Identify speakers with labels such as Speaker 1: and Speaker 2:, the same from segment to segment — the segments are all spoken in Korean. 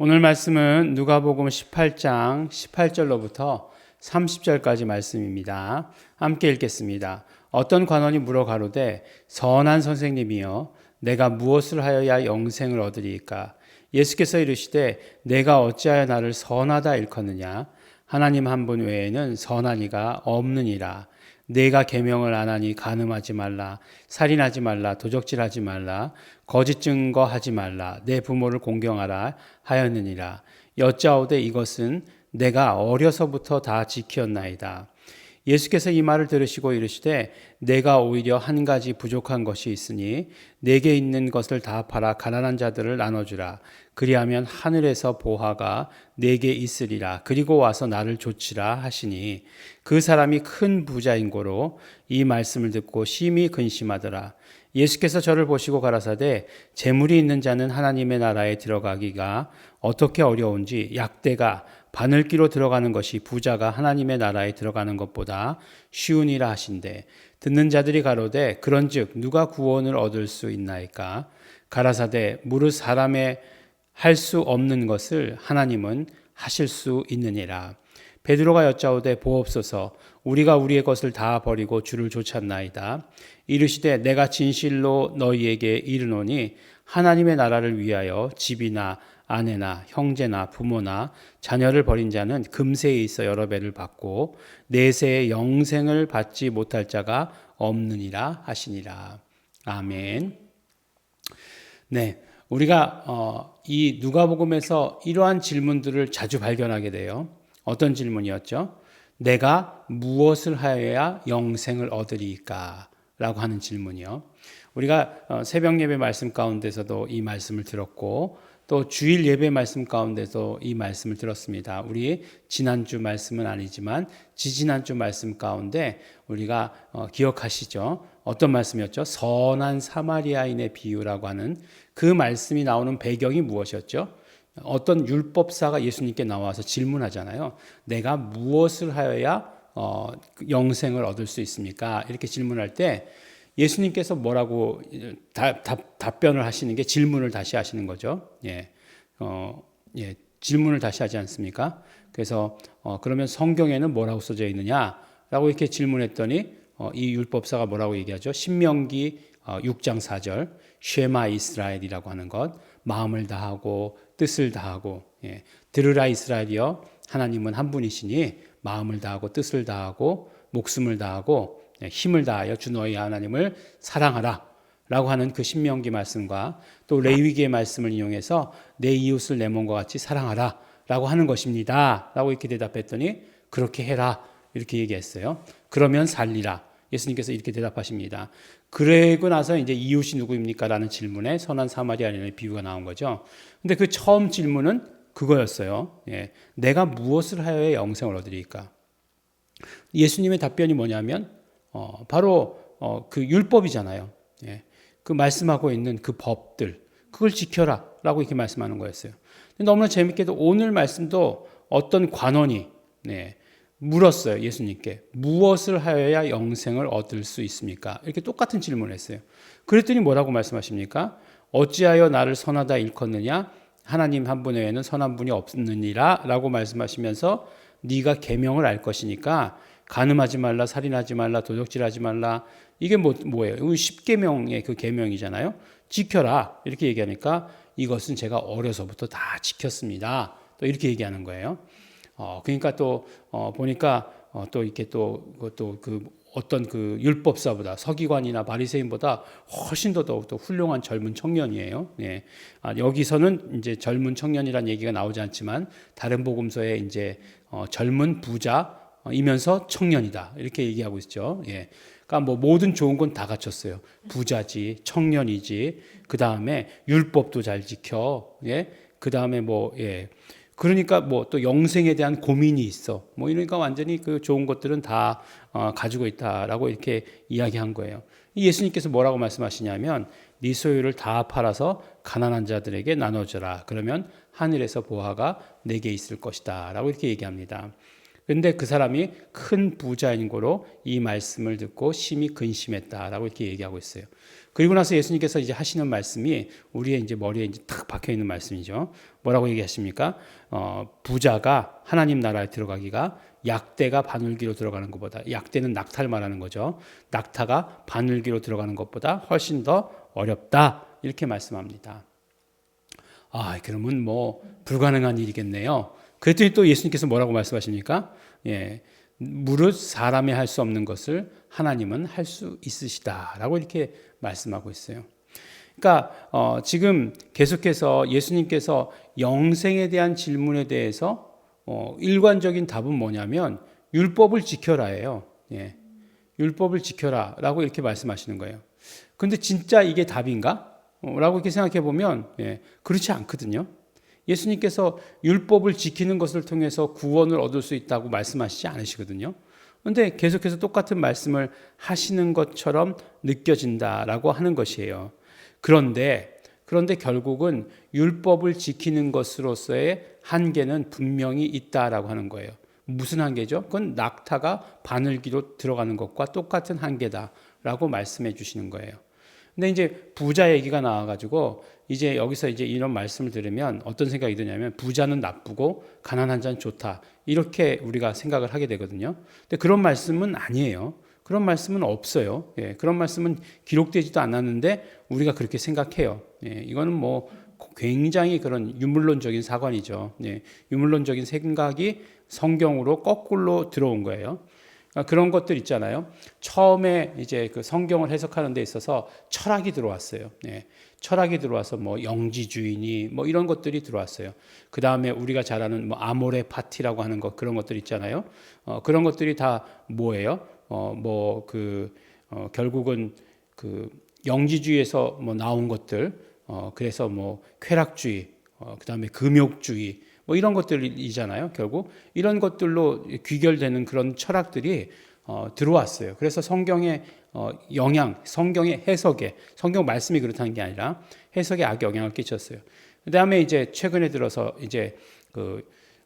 Speaker 1: 오늘 말씀은 누가복음 18장 18절로부터 30절까지 말씀입니다. 함께 읽겠습니다. 어떤 관원이 물어 가로되 선한 선생님이여 내가 무엇을 하여야 영생을 얻으리이까 예수께서 이르시되 내가 어찌하여 나를 선하다 일컫느냐 하나님 한 분 외에는 선한 이가 없느니라 내가 계명을 안 하니 간음하지 말라 살인하지 말라 도적질하지 말라 거짓 증거하지 말라 내 부모를 공경하라 하였느니라. 여짜오되 이것은 내가 어려서부터 다 지켰나이다 예수께서 이 말을 들으시고 이르시되 내가 오히려 한 가지 부족한 것이 있으니 내게 있는 것을 다 팔아 가난한 자들을 나눠주라. 그리하면 하늘에서 보화가 내게 있으리라. 그리고 와서 나를 조치라 하시니 그 사람이 큰 부자인 고로 이 말씀을 듣고 심히 근심하더라. 예수께서 저를 보시고 가라사대 재물이 있는 자는 하나님의 나라에 들어가기가 어떻게 어려운지 약대가 바늘기로 들어가는 것이 부자가 하나님의 나라에 들어가는 것보다 쉬우니라 하신대. 듣는 자들이 가로되 그런즉 누가 구원을 얻을 수 있나이까? 가라사대 무릇 사람의 할 수 없는 것을 하나님은 하실 수 있느니라. 베드로가 여짜오되 보옵소서 우리가 우리의 것을 다 버리고 주를 쫓았나이다. 이르시되 내가 진실로 너희에게 이르노니 하나님의 나라를 위하여 집이나 아내나 형제나 부모나 자녀를 버린 자는 금세에 있어 여러 배를 받고 내세의 영생을 받지 못할 자가 없느니라 하시니라. 아멘. 네. 우리가 어, 이 누가복음에서 이러한 질문들을 자주 발견하게 돼요. 어떤 질문이었죠? 내가 무엇을 하여야 영생을 얻으리까? 라고 하는 질문이요. 우리가 어, 새벽 예배 말씀 가운데서도 이 말씀을 들었고 또 주일 예배 말씀 가운데서 이 말씀을 들었습니다. 우리 지난주 말씀은 아니지만 지지난주 말씀 가운데 우리가 어, 기억하시죠? 어떤 말씀이었죠? 선한 사마리아인의 비유라고 하는 그 말씀이 나오는 배경이 무엇이었죠? 어떤 율법사가 예수님께 나와서 질문하잖아요. 내가 무엇을 하여야 어, 영생을 얻을 수 있습니까? 이렇게 질문할 때 예수님께서 뭐라고 다, 답, 답변을 하시는 게 질문을 다시 하시는 거죠. 예, 어, 예, 질문을 다시 하지 않습니까? 그래서 어, 그러면 성경에는 뭐라고 써져 있느냐라고 이렇게 질문했더니 어, 이 율법사가 뭐라고 얘기하죠? 신명기 어, 6장 4절 쉐마 이스라엘이라고 하는 것 마음을 다하고 뜻을 다하고 예, 들으라 이스라엘이여 하나님은 한 분이시니 마음을 다하고 뜻을 다하고 목숨을 다하고 네, 힘을 다하여 주 너희 하나님을 사랑하라. 라고 하는 그 신명기 말씀과 또 레위기의 말씀을 이용해서 내 이웃을 내 몸과 같이 사랑하라. 라고 하는 것입니다. 라고 이렇게 대답했더니 그렇게 해라. 이렇게 얘기했어요. 그러면 살리라. 예수님께서 이렇게 대답하십니다. 그러고 나서 이제 이웃이 누구입니까? 라는 질문에 선한 사마리아인의 비유가 나온 거죠. 근데 그 처음 질문은 그거였어요. 예. 내가 무엇을 하여야 영생을 얻으리까? 예수님의 답변이 뭐냐면 어, 바로 어, 그 율법이잖아요. 예. 그 말씀하고 있는 그 법들 그걸 지켜라라고 이렇게 말씀하는 거였어요. 너무나 재밌게도 오늘 말씀도 어떤 관원이 네, 물었어요 예수님께 무엇을 하여야 영생을 얻을 수 있습니까? 이렇게 똑같은 질문을 했어요. 그랬더니 뭐라고 말씀하십니까? 어찌하여 나를 선하다 일컫느냐? 하나님 한 분 외에는 선한 분이 없느니라라고 말씀하시면서 네가 계명을 알 것이니까 간음하지 말라, 살인하지 말라, 도적질하지 말라. 이게 뭐 뭐예요? 십계명의 그 계명이잖아요. 지켜라 이렇게 얘기하니까 이것은 제가 어려서부터 다 지켰습니다. 또 이렇게 얘기하는 거예요. 어, 그러니까 또 어, 보니까 어, 또 이렇게 또 그것도 그 어떤 그 율법사보다 서기관이나 바리새인보다 훨씬 더 더욱 더 훌륭한 젊은 청년이에요. 예. 아, 여기서는 이제 젊은 청년이란 얘기가 나오지 않지만 다른 복음서에 이제 어, 젊은 부자 이면서 청년이다 이렇게 얘기하고 있죠. 예. 그러니까 뭐 모든 좋은 건 다 갖췄어요. 부자지, 청년이지, 그 다음에 율법도 잘 지켜, 예. 그 다음에 뭐 예. 그러니까 뭐 또 영생에 대한 고민이 있어. 뭐 이러니까 완전히 그 좋은 것들은 다 어, 가지고 있다라고 이렇게 이야기한 거예요. 예수님께서 뭐라고 말씀하시냐면 네 소유를 다 팔아서 가난한 자들에게 나눠줘라. 그러면 하늘에서 보화가 내게 있을 것이다라고 이렇게 얘기합니다. 근데 그 사람이 큰 부자인 거로 이 말씀을 듣고 심히 근심했다라고 이렇게 얘기하고 있어요. 그리고 나서 예수님께서 이제 하시는 말씀이 우리의 이제 머리에 이제 탁 박혀 있는 말씀이죠. 뭐라고 얘기하십니까? 어, 부자가 하나님 나라에 들어가기가 약대가 바늘기로 들어가는 것보다 약대는 낙타를 말하는 거죠. 낙타가 바늘기로 들어가는 것보다 훨씬 더 어렵다 이렇게 말씀합니다. 아 그러면 뭐 불가능한 일이겠네요. 그랬더니 또 예수님께서 뭐라고 말씀하십니까? 예, 무릇 사람이 할 수 없는 것을 하나님은 할 수 있으시다라고 이렇게 말씀하고 있어요. 그러니까 어, 지금 계속해서 예수님께서 영생에 대한 질문에 대해서 어, 일관적인 답은 뭐냐면 율법을 지켜라예요. 예. 율법을 지켜라라고 이렇게 말씀하시는 거예요. 근데 진짜 이게 답인가? 어, 라고 이렇게 생각해 보면 예, 그렇지 않거든요. 예수님께서 율법을 지키는 것을 통해서 구원을 얻을 수 있다고 말씀하시지 않으시거든요. 근데 계속해서 똑같은 말씀을 하시는 것처럼 느껴진다라고 하는 것이에요. 그런데 그런데 결국은 율법을 지키는 것으로서의 한계는 분명히 있다라고 하는 거예요. 무슨 한계죠? 그건 낙타가 바늘기로 들어가는 것과 똑같은 한계다라고 말씀해 주시는 거예요. 근데 이제 부자 얘기가 나와가지고 이제 여기서 이제 이런 말씀을 들으면 어떤 생각이 드냐면 부자는 나쁘고 가난한 자는 좋다 이렇게 우리가 생각을 하게 되거든요. 근데 그런 말씀은 아니에요. 그런 말씀은 없어요. 예, 그런 말씀은 기록되지도 않았는데 우리가 그렇게 생각해요. 예, 이거는 뭐 굉장히 그런 유물론적인 사관이죠. 예, 유물론적인 생각이 성경으로 거꾸로 들어온 거예요. 그러니까 그런 것들 있잖아요. 처음에 이제 그 성경을 해석하는 데 있어서 철학이 들어왔어요. 예, 철학이 들어와서 뭐 영지주의니 뭐 이런 것들이 들어왔어요. 그 다음에 우리가 잘 아는 뭐 아모레 파티라고 하는 것 그런 것들 있잖아요. 어, 그런 것들이 다 뭐예요? 어, 뭐 그, 어, 결국은 그 영지주의에서 뭐 나온 것들, 어, 그래서 뭐 쾌락주의, 어, 그 다음에 금욕주의, 뭐 이런 것들이잖아요. 결국 이런 것들로 귀결되는 그런 철학들이 어, 들어왔어요. 그래서 성경의 어, 영향, 성경의 해석에 성경 말씀이 그렇다는 게 아니라 해석에 악 영향을 끼쳤어요. 그다음에 이제 최근에 들어서 이제 그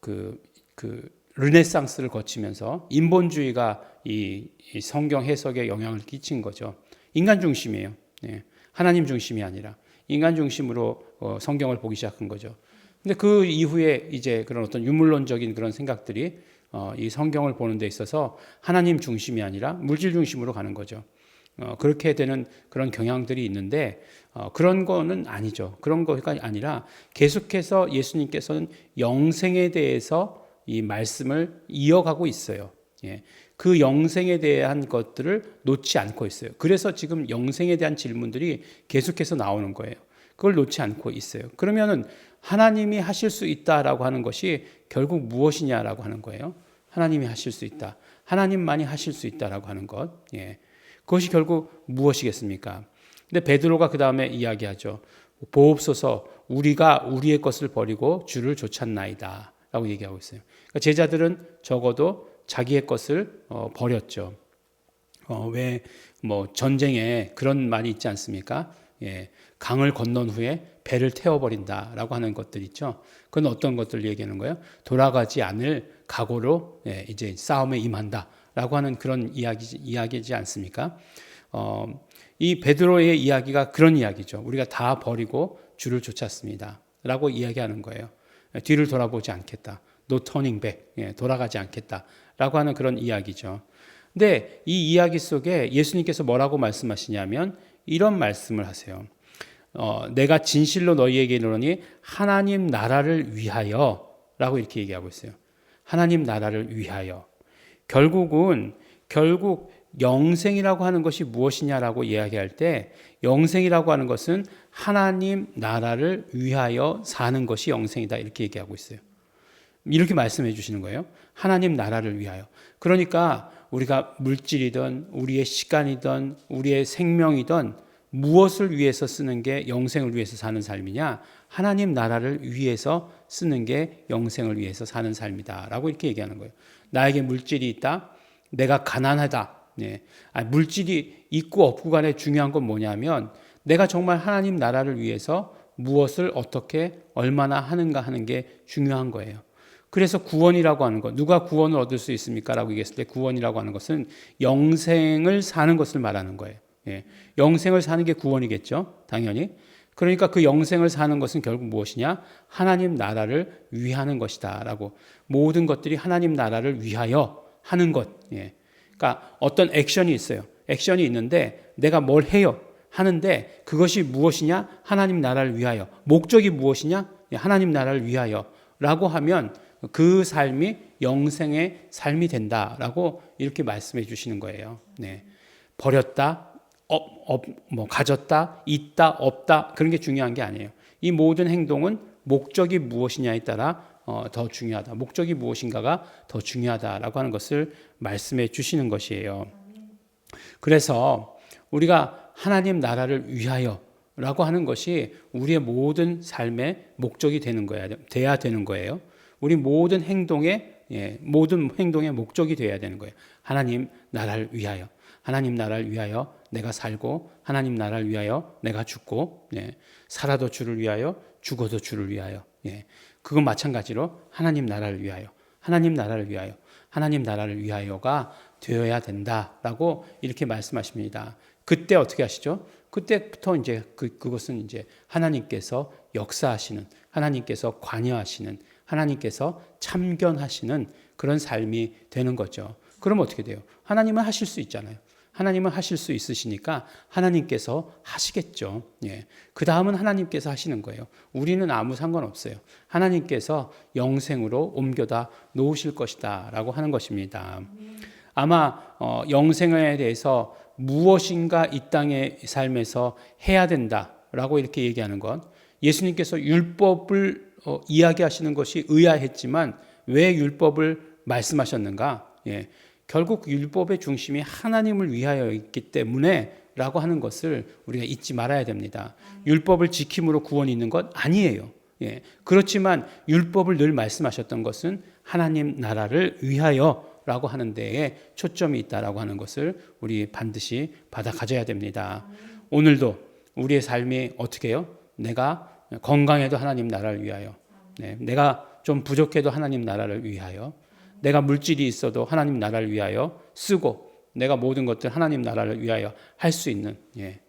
Speaker 1: 그, 그 르네상스를 거치면서 인본주의가 이, 이 성경 해석에 영향을 끼친 거죠. 인간 중심이에요. 예. 하나님 중심이 아니라 인간 중심으로 어, 성경을 보기 시작한 거죠. 근데 그 이후에 이제 그런 어떤 유물론적인 그런 생각들이 어, 이 성경을 보는 데 있어서 하나님 중심이 아니라 물질 중심으로 가는 거죠. 어, 그렇게 되는 그런 경향들이 있는데 어, 그런 거는 아니죠. 그런 거가 아니라 계속해서 예수님께서는 영생에 대해서 이 말씀을 이어가고 있어요. 예. 그 영생에 대한 것들을 놓지 않고 있어요. 그래서 지금 영생에 대한 질문들이 계속해서 나오는 거예요. 그걸 놓지 않고 있어요. 그러면은 하나님이 하실 수 있다라고 하는 것이 결국 무엇이냐라고 하는 거예요. 하나님이 하실 수 있다. 하나님만이 하실 수 있다라고 하는 것. 예. 그것이 결국 무엇이겠습니까? 근데 베드로가 그 다음에 이야기하죠. 보옵소서 우리가 우리의 것을 버리고 주를 좇았나이다. 라고 얘기하고 있어요. 그러니까 제자들은 적어도 자기의 것을 어, 버렸죠. 어, 왜 뭐 전쟁에 그런 말이 있지 않습니까? 예, 강을 건넌 후에 배를 태워버린다 라고 하는 것들 있죠. 그건 어떤 것들 얘기하는 거예요? 돌아가지 않을 각오로 예, 이제 싸움에 임한다 라고 하는 그런 이야기 이야기지 않습니까? 어, 이 베드로의 이야기가 그런 이야기죠. 우리가 다 버리고 주를 쫓았습니다.라고 이야기하는 거예요. 뒤를 돌아보지 않겠다. No turning back. 예, 돌아가지 않겠다 라고 하는 그런 이야기죠. 근데 이 이야기 속에 예수님께서 뭐라고 말씀하시냐면 이런 말씀을 하세요. 어, 내가 진실로 너희에게 이르노니 하나님 나라를 위하여 라고 이렇게 얘기하고 있어요. 하나님 나라를 위하여. 결국은 결국 영생이라고 하는 것이 무엇이냐라고 이야기할 때 영생이라고 하는 것은 하나님 나라를 위하여 사는 것이 영생이다 이렇게 얘기하고 있어요. 이렇게 말씀해 주시는 거예요. 하나님 나라를 위하여. 그러니까 우리가 물질이든 우리의 시간이든 우리의 생명이든 무엇을 위해서 쓰는 게 영생을 위해서 사는 삶이냐? 하나님 나라를 위해서 쓰는 게 영생을 위해서 사는 삶이다. 라고 이렇게 얘기하는 거예요. 나에게 물질이 있다. 내가 가난하다. 네. 아니, 물질이 있고 없고 간에 중요한 건 뭐냐면 내가 정말 하나님 나라를 위해서 무엇을 어떻게 얼마나 하는가 하는 게 중요한 거예요. 그래서 구원이라고 하는 것, 누가 구원을 얻을 수 있습니까? 라고 얘기했을 때 구원이라고 하는 것은 영생을 사는 것을 말하는 거예요. 예. 영생을 사는 게 구원이겠죠. 당연히. 그러니까 그 영생을 사는 것은 결국 무엇이냐? 하나님 나라를 위하는 것이다. 라고. 모든 것들이 하나님 나라를 위하여 하는 것. 예. 그러니까 어떤 액션이 있어요. 액션이 있는데 내가 뭘 해요. 하는데 그것이 무엇이냐? 하나님 나라를 위하여. 목적이 무엇이냐? 예, 하나님 나라를 위하여. 라고 하면 그 삶이 영생의 삶이 된다라고 이렇게 말씀해 주시는 거예요. 네. 버렸다, 업, 업, 뭐 가졌다, 있다, 없다 그런 게 중요한 게 아니에요. 이 모든 행동은 목적이 무엇이냐에 따라 어, 더 중요하다. 목적이 무엇인가가 더 중요하다라고 하는 것을 말씀해 주시는 것이에요. 그래서 우리가 하나님 나라를 위하여 라고 하는 것이 우리의 모든 삶의 목적이 되는 거야, 돼야 되는 거예요. 우리 모든 행동의 예, 모든 행동의 목적이 되어야 되는 거예요. 하나님 나라를 위하여, 하나님 나라를 위하여 내가 살고, 하나님 나라를 위하여 내가 죽고, 예, 살아도 주를 위하여, 죽어도 주를 위하여. 예, 그건 마찬가지로 하나님 나라를 위하여, 하나님 나라를 위하여, 하나님 나라를 위하여가 되어야 된다라고 이렇게 말씀하십니다. 그때 어떻게 하시죠? 그때부터 이제 그, 그것은 이제 하나님께서 역사하시는, 하나님께서 관여하시는, 하나님께서 참견하시는 그런 삶이 되는 거죠. 그럼 어떻게 돼요? 하나님은 하실 수 있잖아요. 하나님은 하실 수 있으시니까 하나님께서 하시겠죠. 예. 그 다음은 하나님께서 하시는 거예요. 우리는 아무 상관없어요. 하나님께서 영생으로 옮겨다 놓으실 것이다. 라고 하는 것입니다. 아마 어, 영생에 대해서 무엇인가 이 땅의 삶에서 해야 된다 라고 이렇게 얘기하는 건 예수님께서 율법을 어, 이야기하시는 것이 의아했지만 왜 율법을 말씀하셨는가? 예, 결국 율법의 중심이 하나님을 위하여 있기 때문에 라고 하는 것을 우리가 잊지 말아야 됩니다. 율법을 지킴으로 구원이 있는 것 아니에요. 예, 그렇지만 율법을 늘 말씀하셨던 것은 하나님 나라를 위하여 라고 하는 데에 초점이 있다라고 하는 것을 우리 반드시 받아 가져야 됩니다. 오늘도 우리의 삶이 어떻게 해요? 내가 건강해도 하나님 나라를 위하여. 네, 내가 좀 부족해도 하나님 나라를 위하여. 내가 물질이 있어도 하나님 나라를 위하여 쓰고 내가 모든 것들 하나님 나라를 위하여 할 수 있는 예.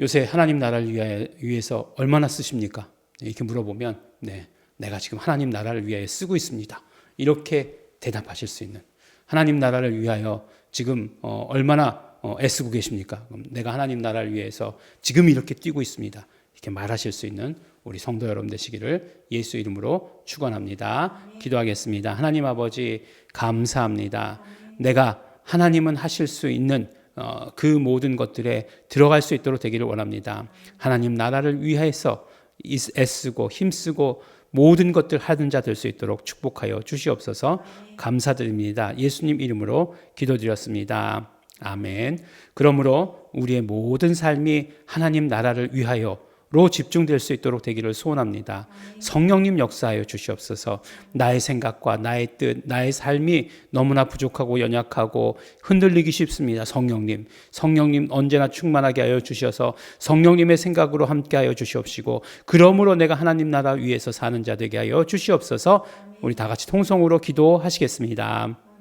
Speaker 1: 요새 하나님 나라를 위하여, 위해서 얼마나 쓰십니까? 네, 이렇게 물어보면 네, 내가 지금 하나님 나라를 위하여 쓰고 있습니다. 이렇게 대답하실 수 있는 하나님 나라를 위하여 지금 어, 얼마나 어, 애쓰고 계십니까? 내가 하나님 나라를 위해서 지금 이렇게 뛰고 있습니다. 이렇게 말하실 수 있는 우리 성도 여러분 되시기를 예수 이름으로 축원합니다. 기도하겠습니다. 하나님 아버지 감사합니다. 내가 하나님은 하실 수 있는 어, 그 모든 것들에 들어갈 수 있도록 되기를 원합니다. 하나님 나라를 위해서 애쓰고 힘쓰고 모든 것들 하는 자 될 수 있도록 축복하여 주시옵소서 감사드립니다. 예수님 이름으로 기도드렸습니다. 아멘. 그러므로 우리의 모든 삶이 하나님 나라를 위하여 로 집중될 수 있도록 되기를 소원합니다. 성령님 역사하여 주시옵소서. 나의 생각과 나의 뜻, 나의 삶이 너무나 부족하고 연약하고 흔들리기 쉽습니다. 성령님, 성령님 언제나 충만하게 하여 주셔서 성령님의 생각으로 함께 하여 주시옵시고, 그러므로 내가 하나님 나라 위에서 사는 자 되게 하여 주시옵소서. 우리 다 같이 통성으로 기도하시겠습니다.